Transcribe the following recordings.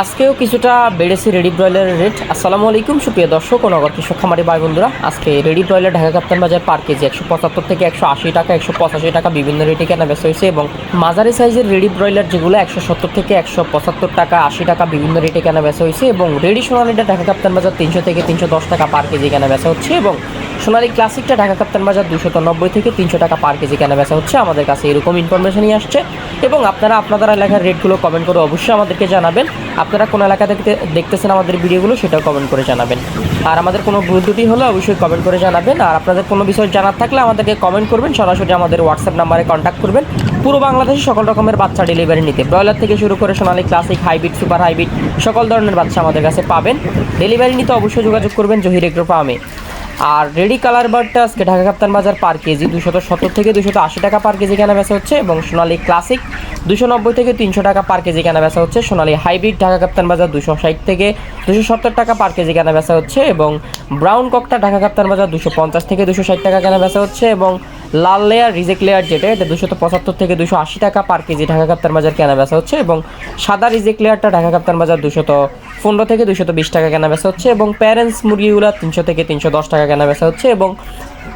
আজকেও কিছুটা বেড়েছে রেডি ব্রয়লারের রেট। আসসালামু আলাইকুম, সুপ্রিয় দর্শক ও নগর কৃষক খামারি ভাই বন্ধুরা আজকে রেডি ব্রয়লার ঢাকা কাপ্তান বাজার পার কেজি একশো পঁচাত্তর থেকে একশো আশি টাকা, একশো পঁচাশি টাকা বিভিন্ন রেটে কেনা বেচা হয়েছে এবং মাঝারি সাইজের রেডি ব্রয়লার যেগুলো একশো সত্তর থেকে একশো পঁচাত্তর টাকা, আশি টাকা বিভিন্ন রেটে কেনা বেচা হয়েছে এবং রেডি সোনালিটা ঢাকা কাপ্তান বাজার তিনশো থেকে তিনশো দশ টাকা পার কেজি কেনা বেচা হচ্ছে এবং সোনালি ক্লাসিকটা ঢাকা কাপ্তান বাজার দুশো নব্বই থেকে তিনশো টাকা পার কেজি কেনা বেচা হচ্ছে। আমাদের কাছে এরকম ইনফরমেশনই আসছে এবং আপনারা আপনাদের এলাকার রেটগুলো কমেন্ট করে অবশ্যই আমাদেরকে জানাবেন। আপনারা কোন এলাকা থেকে দেখতেছেন আমাদের ভিডিওগুলো সেটাও কমেন্ট করে জানাবেন। আর আমাদের কোনো ভুল ত্রুটি হলে অবশ্যই কমেন্ট করে জানাবেন। আর আপনাদের কোনো বিষয় জানার থাকলে আমাদেরকে কমেন্ট করবেন। সরাসরি আমাদের হোয়াটসঅ্যাপ নাম্বারে কন্ট্যাক্ট করবেন। পুরো বাংলাদেশে সকল রকমের বাচ্চা ডেলিভারি নিতে। ব্রয়লার থেকে শুরু করে সোনালি ক্লাসিক, হাইব্রিড সুপার হাইব্রিড সকল ধরনের বাচ্চা আমাদের কাছে পাবেন। ডেলিভারি নিতে অবশ্যই যোগাযোগ করবেন জহির এগ্রো ফার্মে আর রেডি কালার বার্ডটা আজকে ঢাকা কাপ্তান বাজার পার কেজি দুশত সত্তর থেকে দুশত আশি টাকা পার কেজি কেনা বেচা হচ্ছে এবং সোনালী ক্লাসিক দুশো নব্বই থেকে তিনশো টাকা পার কেজি কেনা বেচা হচ্ছে। সোনালী হাইব্রিড ঢাকা কাপ্তান বাজার দুশো ষাট থেকে দুশো সত্তর টাকা পার কেজি কেনা বেচা হচ্ছে এবং ব্রাউন ককটা ঢাকা কাপ্তান বাজার দুশো পঞ্চাশ থেকে দুশো ষাট টাকা কেনা বেচা হচ্ছে এবং লাল লেয়ার রিজেক্ট লেয়ার যেটা এটা দুশো পঁচাত্তর থেকে দুশো আশি টাকা পার কেজি ঢাকা কাপ্তার বাজার কেনা বেচা হচ্ছে এবং সাদা রিজেক্ট লেয়ারটা ঢাকা কাপ্তার বাজার দুশো পনেরো থেকে দুশো বিশ টাকা কেনা বেচা হচ্ছে এবং প্যারেন্টস মুরগিগুলো তিনশো থেকে তিনশো দশ টাকা কেনা বেচা হচ্ছে এবং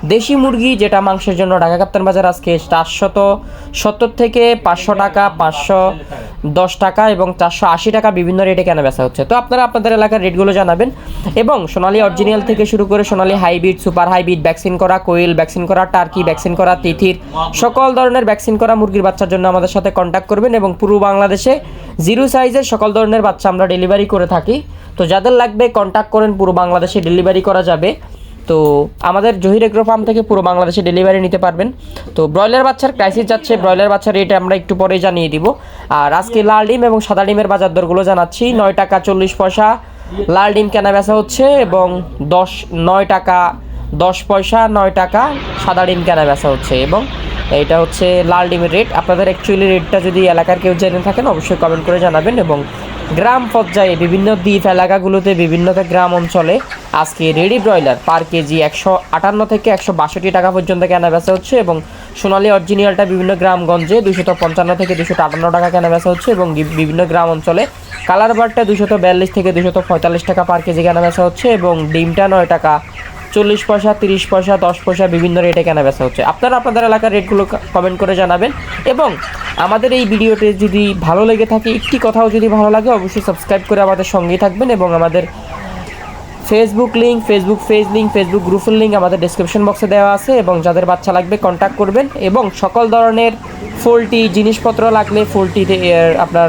দেশি মুরগি যেটা মাংসের জন্য ঢাকা কাপ্তান বাজার আজকে চারশত সত্তর থেকে পাঁচশো টাকা, পাঁচশো দশ টাকা এবং চারশো আশি টাকা বিভিন্ন রেটে কেনা বেচা হচ্ছে। তো আপনারা আপনাদের এলাকার রেটগুলো জানাবেন। এবং সোনালী অরিজিনাল থেকে শুরু করে সোনালী হাইব্রিড সুপার হাইব্রিড ভ্যাকসিন করা কোয়েল ভ্যাকসিন করা টার্কি ভ্যাকসিন করা, তিথির, সকল ধরনের ভ্যাকসিন করা মুরগির বাচ্চার জন্য আমাদের সাথে কন্ট্যাক্ট করবেন এবং পুরো বাংলাদেশে জিরো সাইজের সকল ধরনের বাচ্চা আমরা ডেলিভারি করে থাকি। তো যাদের লাগবে কন্ট্যাক্ট করেন, পুরো বাংলাদেশে ডেলিভারি করা যাবে। তো আমাদের জহির এগ্রো ফার্ম থেকে পুরো বাংলাদেশে ডেলিভারি নিতে পারবেন। তো ব্রয়লার বাচ্চার ক্রাইসিস যাচ্ছে, ব্রয়লার বাচ্চার রেট আমরা একটু পরেই জানিয়ে দিব। আর আজকে লাল ডিম এবং সাদা ডিমের বাজার দরগুলো জানাচ্ছি, নয় টাকা চল্লিশ পয়সা। লাল ডিম কেনা বেচা হচ্ছে এবং দশ, নয় টাকা দশ পয়সা, নয় টাকা সাদা ডিম কেনা বেচা হচ্ছে এবং এটা হচ্ছে লাল ডিমের রেট আপনাদের অ্যাকচুয়ালি রেটটা যদি এলাকার কেউ জেনে থাকেন, অবশ্যই কমেন্ট করে জানাবেন এবং গ্রাম পর্যায়ে বিভিন্ন দ্বীপ এলাকাগুলোতে বিভিন্ন গ্রাম অঞ্চলে আজকে রেডি ব্রয়লার পার কেজি একশো আটান্ন থেকে একশো বাষট্টি টাকা পর্যন্ত কেনা বেচা হচ্ছে এবং সোনালী অরিজিনালটা বিভিন্ন গ্রামগঞ্জে দুশত পঞ্চান্ন থেকে দুশো আটান্ন টাকা কেনা বেচা হচ্ছে এবং বিভিন্ন গ্রাম অঞ্চলে কালার বারটা দুশত বিয়াল্লিশ থেকে দুশত পঁয়তাল্লিশ টাকা পার কেজি কেনা বেচা হচ্ছে এবং ডিমটা নয় টাকা চল্লিশ পয়সা, তিরিশ পয়সা, দশ পয়সা বিভিন্ন রেটে কেনা বেচা হচ্ছে। আপনারা আপনাদের এলাকার রেটগুলো কমেন্ট করে জানাবেন এবং আমাদের এই ভিডিওতে যদি ভালো লেগে থাকে, একটি কথাও যদি ভালো লাগে, অবশ্যই সাবস্ক্রাইব করে আমাদের সঙ্গেই থাকবেন এবং আমাদের Facebook link Facebook page link Facebook গ্রুপের লিঙ্ক আমাদের ডিসক্রিপশন বক্সে দেওয়া আছে এবং যাদের বাচ্চা লাগবে কন্ট্যাক্ট করবেন এবং সকল ধরনের ফোল্টি, জিনিসপত্র লাগলে ফোল্টি আপনার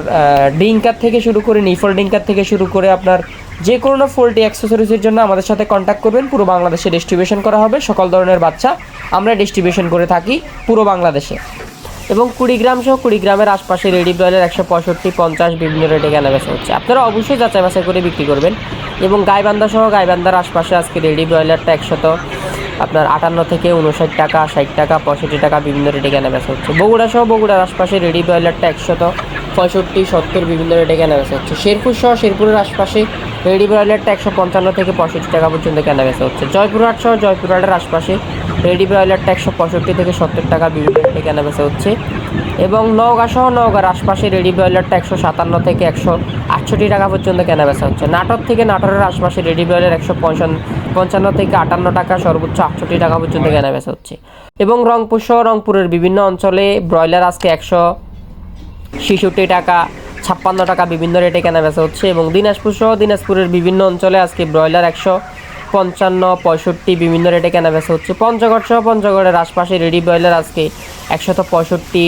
ডিঙ্কার থেকে শুরু করে নিফল ডিঙ্কার থেকে শুরু করে আপনার যে কোনো ফোল্টি অ্যাক্সেসরিজের জন্য আমাদের সাথে কন্ট্যাক্ট করবেন। পুরো বাংলাদেশে ডিস্ট্রিবিউশন করা হবে। সকল ধরনের বাচ্চা আমরা ডিস্ট্রিবিউশন করে থাকি পুরো বাংলাদেশে। এবং কুড়িগ্রাম সহ কুড়িগ্রামের আশপাশে রেডি ব্রয়লার একশো পঁয়ষট্টি, পঞ্চাশ বিভিন্ন রেটে কেনা বেচা হচ্ছে। আপনারা অবশ্যই যাচাই বাছাই করে বিক্রি করবেন এবং গাইবান্ধা সহ গাইবান্ধার আশপাশে আজকে রেডি ব্রয়লারটা একশত আপনার আটান্ন থেকে উনষাট টাকা, ষাট টাকা, পঁয়ষট্টি টাকা বিভিন্ন রেটে কেনা বেচা হচ্ছে। বগুড়া সহ বগুড়ার আশপাশে রেডি ব্রয়লারটা একশত পঁয়ষট্টি, সত্তর বিভিন্ন রেটে কেনা বেচা হচ্ছে। শেরপুর সহ শেরপুরের আশপাশে রেডি ব্রয়লারটা একশো পঞ্চান্ন থেকে পঁয়ষট্টি টাকা পর্যন্ত কেনা বেচা হচ্ছে। জয়পুরহাট সহ জয়পুরহাটের আশপাশে রেডি ব্রয়লারটা একশো পঁয়ষট্টি থেকে সত্তর টাকা বিভিন্ন রেটে কেনা বেচা হচ্ছে। এবং নওগাঁ সহ নওগাঁর আশপাশে রেডি ব্রয়লারটা একশো সাতান্ন থেকে একশো আটষট্টি টাকা পর্যন্ত কেনা বেচা হচ্ছে। নাটক থেকে নাটোরের আশপাশে রেডি ব্রয়লার একশো পঞ্চান্ন থেকে আটান্ন টাকা, সর্বোচ্চ আটষট্টি টাকা পর্যন্ত কেনা বেচা হচ্ছে। এবং রংপুর সহ রংপুরের বিভিন্ন অঞ্চলে ব্রয়লার আজকে একশো ছেষট্টি টাকা ছাপ্পান্ন টাকা বিভিন্ন রেটে কেনা বেচা হচ্ছে এবং দিনাজপুর সহ দিনাজপুরের বিভিন্ন অঞ্চলে আজকে ব্রয়লার একশো পঞ্চান্ন পঁয়ষট্টি বিভিন্ন রেটে কেনা বেচা হচ্ছে। পঞ্চগড় সহ পঞ্চগড়ের আশপাশে রেডি ব্রয়লার আজকে একশত পঁয়ষট্টি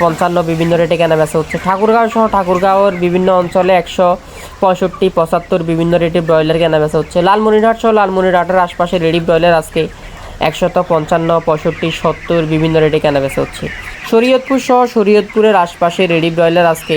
পঞ্চান্ন বিভিন্ন রেটে কেনা বেচা হচ্ছে। ঠাকুরগাঁও সহ ঠাকুরগাঁওয়ের বিভিন্ন অঞ্চলে একশো পঁয়ষট্টি পঁচাত্তর বিভিন্ন রেটে ব্রয়লার কেনা বেচা হচ্ছে। লালমনিরহাট সহ লালমনিরহাটের আশপাশে রেডি ব্রয়লার আজকে একশত পঞ্চান্ন পঁয়ষট্টি সত্তর বিভিন্ন রেটে কেনা বেচা হচ্ছে। শরীয়তপুর সহ শরীয়তপুরের আশপাশে রেডি ব্রয়লার আজকে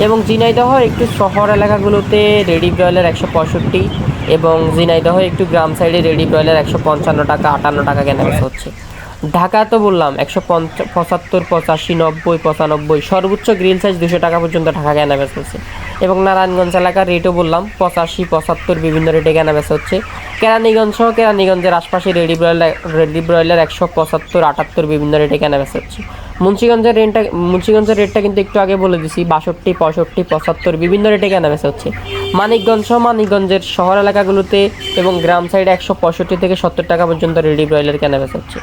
এবং ঝিনাইদহ একটু শহর এলাকাগুলোতে রেডি ব্রয়লার একশো পঁয়ষট্টি এবং ঝিনাইদহ একটু গ্রাম সাইডে রেডি ব্রয়লার একশো পঞ্চান্ন টাকা, আটান্ন টাকা কেনাবেচা হচ্ছে। ঢাকা তো বললাম, একশো পঁচাত্তর, পঁচাশি, নব্বই, পঁচানব্বই, সর্বোচ্চ গ্রিল সাইজ দুশো টাকা পর্যন্ত ঢাকা কেনা কেনাবেচা হচ্ছে। এবং নারায়ণগঞ্জ এলাকার রেটও বললাম, পঁচাশি, পঁচাত্তর বিভিন্ন রেটে কেনা কেনাবেচা হচ্ছে। কেরানীগঞ্জ সহ কেরানীগঞ্জের আশপাশে রেডি ব্রয়লার রেডি ব্রয়লার একশো পঁচাত্তর, আটাত্তর বিভিন্ন রেটে কেনা কেনাবেচা হচ্ছে। মুন্সিগঞ্জের রেটটা মুন্সিগঞ্জের রেটটা কিন্তু একটু আগে বলে দিছি, বাষট্টি, পঁয়ষট্টি, পঁচাত্তর, বিভিন্ন রেটে কেনা কেনাবেচা হচ্ছে। মানিকগঞ্জ সহ মানিকগঞ্জের শহর এলাকাগুলোতে এবং গ্রাম সাইডে একশো পঁয়ষট্টি থেকে সত্তর টাকা পর্যন্ত রেডি ব্রয়লার কেনা কেনাবেচা হচ্ছে।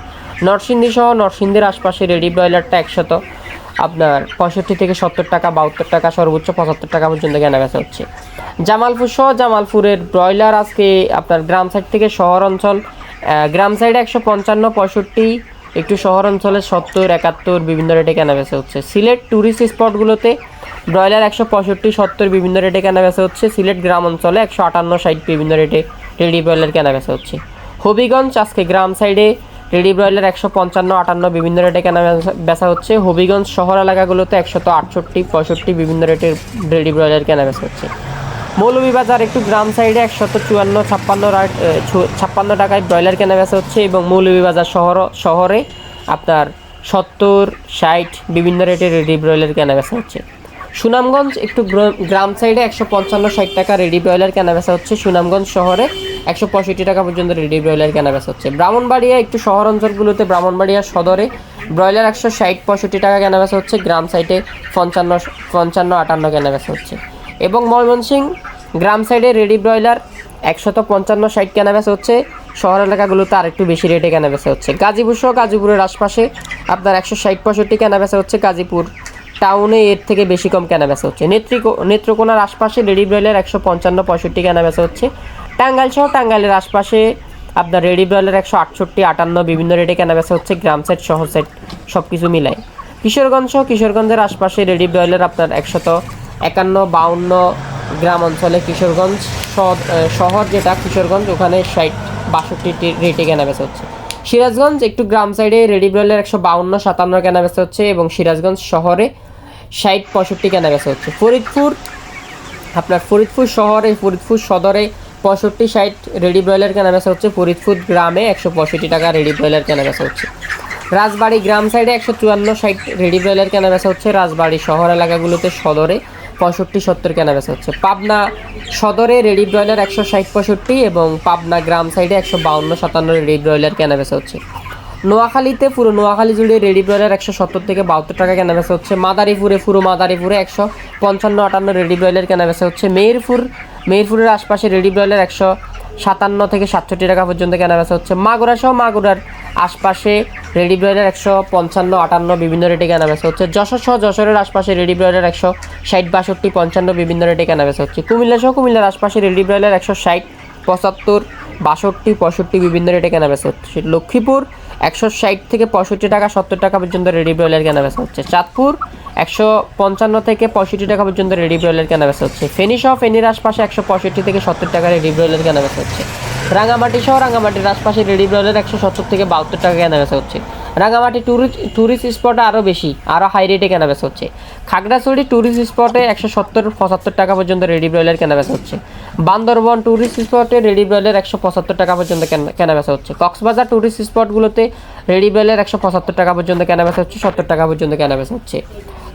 নরসিংদী সহ নরসিংদীর আশপাশে রেডি ব্রয়লারটা একশত। আপনার পঁয়ষট্টি থেকে সত্তর টাকা, বাহাত্তর টাকা, সর্বোচ্চ পঁচাত্তর টাকা পর্যন্ত কেনাবেচা হচ্ছে। জামালপুর সহ জামালপুরের ব্রয়লার আজকে আপনার গ্রাম সাইড থেকে শহর অঞ্চল গ্রাম সাইডে একশো পঞ্চান্ন, পঁয়ষট্টি একটু শহর অঞ্চলে সত্তর, একাত্তর বিভিন্ন রেটে কেনাবেচা হচ্ছে। সিলেট ট্যুরিস্ট স্পটগুলোতে ব্রয়লার একশো পঁয়ষট্টি, সত্তর বিভিন্ন রেটে কেনাবেচা হচ্ছে। সিলেট গ্রাম অঞ্চলে একশো আটান্ন, ষাট বিভিন্ন রেটে রেডি ব্রয়লার কেনাবেচা হচ্ছে। হবিগঞ্জ, আজকে গ্রাম সাইডে রেডি ব্রয়লার একশো পঞ্চান্ন, আটান্ন বিভিন্ন রেটে কেনা বেচা- বেচা হচ্ছে। হবিগঞ্জ শহর এলাকাগুলোতে একশত আটষট্টি, পঁয়ষট্টি বিভিন্ন রেটের রেডি ব্রয়লার কেনা বেচা হচ্ছে। মৌলভীবাজার একটু গ্রাম সাইডে একশত চুয়ান্ন, ছাপ্পান্ন ছাপ্পান্ন টাকায় ব্রয়লার কেনা বেচা হচ্ছে এবং মৌলভীবাজার শহর, শহরে আপনার সত্তর, ষাট বিভিন্ন রেটের রেডি ব্রয়লার কেনা বেচা হচ্ছে। সুনামগঞ্জ একটু গ্র- গ্রাম সাইডে একশো পঞ্চান্ন, ষাট টাকা রেডি ব্রয়লার কেনা বেচা হচ্ছে। সুনামগঞ্জ শহরে একশো পঁয়ষট্টি টাকা পর্যন্ত রেডি ব্রয়লার কেনা বেচা হচ্ছে। ব্রাহ্মণবাড়িয়া একটু শহর অঞ্চলগুলোতে ব্রাহ্মণবাড়িয়া সদরে ব্রয়লার একশো ষাট, পঁয়ষট্টি টাকা কেনা বেচা হচ্ছে। গ্রাম সাইডে পঞ্চান্ন পঞ্চান্ন, আটান্ন কেনা বেচা হচ্ছে। এবং ময়মনসিং গ্রাম সাইডে রেডি ব্রয়লার একশত পঞ্চান্ন ষাট কেনা বেচা হচ্ছে। শহর এলাকাগুলোতে আর একটু বেশি রেটে কেনা বেচা হচ্ছে। গাজীপুর সহ গাজীপুরের আশপাশে আপনার একশো ষাট পঁয়ষট্টি কেনা বেচা হচ্ছে। গাজীপুর টাউনে এর থেকে বেশি কম কেনা বেচা হচ্ছে। নেত্রিকো নেত্রকোনার আশপাশে রেডি ব্রয়লার একশো পঞ্চান্ন পঁয়ষট্টি কেনা বেচা হচ্ছে। টাঙ্গাইল সহ টাঙ্গাইলের আশপাশে আপনার রেডি ব্রয়লার একশো আটষট্টি, আটান্ন বিভিন্ন রেটে কেনা বেচা হচ্ছে। গ্রাম সেট শহর সেট সব কিছু মিলায়। কিশোরগঞ্জ সহ কিশোরগঞ্জের আশপাশে রেডি ব্রয়লার আপনার একশত একান্ন, বাউন্ন গ্রাম অঞ্চলে কিশোরগঞ্জ শহর- যেটা, কিশোরগঞ্জ, ওখানে ষাট, বাষট্টি রেটে কেনা বেচা হচ্ছে। সিরাজগঞ্জ একটু গ্রাম সাইডে রেডি ব্রয়লার একশো বাউন্ন, সাতান্ন কেনা বেচা হচ্ছে এবং সিরাজগঞ্জ শহরে ষাট, পঁয়ষট্টি কেনা বেচা হচ্ছে। ফরিদপুর, আপনার ফরিদপুর শহরে, ফরিদপুর সদরে পঁয়ষট্টি, ষাট রেডি ব্রয়লার কেনা বেচা হচ্ছে। ফরিদপুর গ্রামে একশো পঁয়ষট্টি টাকা রেডি ব্রয়লার কেনা বেচা হচ্ছে। রাজবাড়ি গ্রাম সাইডে একশো চুয়ান্ন, ষাট রেডি ব্রয়লার কেনা বেচা হচ্ছে। রাজবাড়ি শহর এলাকাগুলোতে সদরে পঁয়ষট্টি, সত্তর কেনাবেচা হচ্ছে। পাবনা সদরে রেডি ব্রয়লার একশো ষাট, পঁয়ষট্টি এবং পাবনা গ্রাম সাইডে একশো বাউন্ন, সাতান্ন রেডি ব্রয়লার কেনা বেচা হচ্ছে। নোয়াখালীতে পুরো নোয়াখালী জুড়ে রেডি ব্রয়লার একশো সত্তর থেকে বাহাত্তর টাকা কেনা বেচা হচ্ছে। মাদারীপুরে পুরো মাদারীপুরে একশো পঞ্চান্ন, আটান্ন রেডি ব্রয়লার কেনা বেচা হচ্ছে। মেহেরপুর, মেহেরপুরের আশপাশে রেডি ব্রয়লার একশো সাতান্ন থেকে সাতষট্টি টাকা পর্যন্ত কেনা বেচা হচ্ছে মাগুরা সহ মাগুরার আশপাশে রেডি ব্রয়লার একশো পঞ্চান্ন, আটান্ন বিভিন্ন রেটে কেনা বেচা হচ্ছে। যশোর সহ যশোরের আশপাশে রেডি ব্রয়লার একশো ষাট, বাষট্টি, পঞ্চান্ন বিভিন্ন রেটে কেনা বেচা হচ্ছে। কুমিল্লা সহ কুমিল্লার আশপাশে রেডি ব্রয়লার একশো ষাট, পঁচাত্তর, বাষট্টি, পঁয়ষট্টি বিভিন্ন রেটে কেনা বেচা হচ্ছে। লক্ষ্মীপুর একশো ষাট থেকে পঁয়ষট্টি টাকা, সত্তর টাকা পর্যন্ত রেডি ব্রয়লার কেনা বেচা হচ্ছে। চাঁদপুর, একশো পঞ্চান্ন থেকে পঁয়ষট্টি টাকা পর্যন্ত রেডি ব্রয়লার কেনা হচ্ছে। ফেনি সহ ফেনির আশপাশে একশো পঁয়ষট্টি থেকে সত্তর টাকা রেডি ব্রয়লার কেনা হচ্ছে। রাঙামাটি সহ রাঙামাটির আশপাশে রেডি ব্রয়লার একশো সত্তর থেকে বাহাত্তর টাকা কেনা বেচা হচ্ছে। রাঙামাটি ট্যুরিস্ট ট্যুরিস্ট স্পটে আরও বেশি আরও হাই রেটে কেনা বেচা হচ্ছে। খাগড়াছড়ি ট্যুরিস্ট স্পটে একশো সত্তর, পঁচাত্তর টাকা পর্যন্ত রেডি ব্রয়লার কেনা বেচা হচ্ছে। বান্দরবন ট্যুরিস্ট স্পটে রেডি ব্রয়লার একশো পঁচাত্তর টাকা পর্যন্ত কেনা- কেনা বেচা হচ্ছে। কক্সবাজার ট্যুরিস্ট স্পটগুলোতে রেডি ব্রয়লার একশো পঁচাত্তর টাকা পর্যন্ত কেনা বেচা হচ্ছে, সত্তর টাকা পর্যন্ত কেনা বেচা হচ্ছে।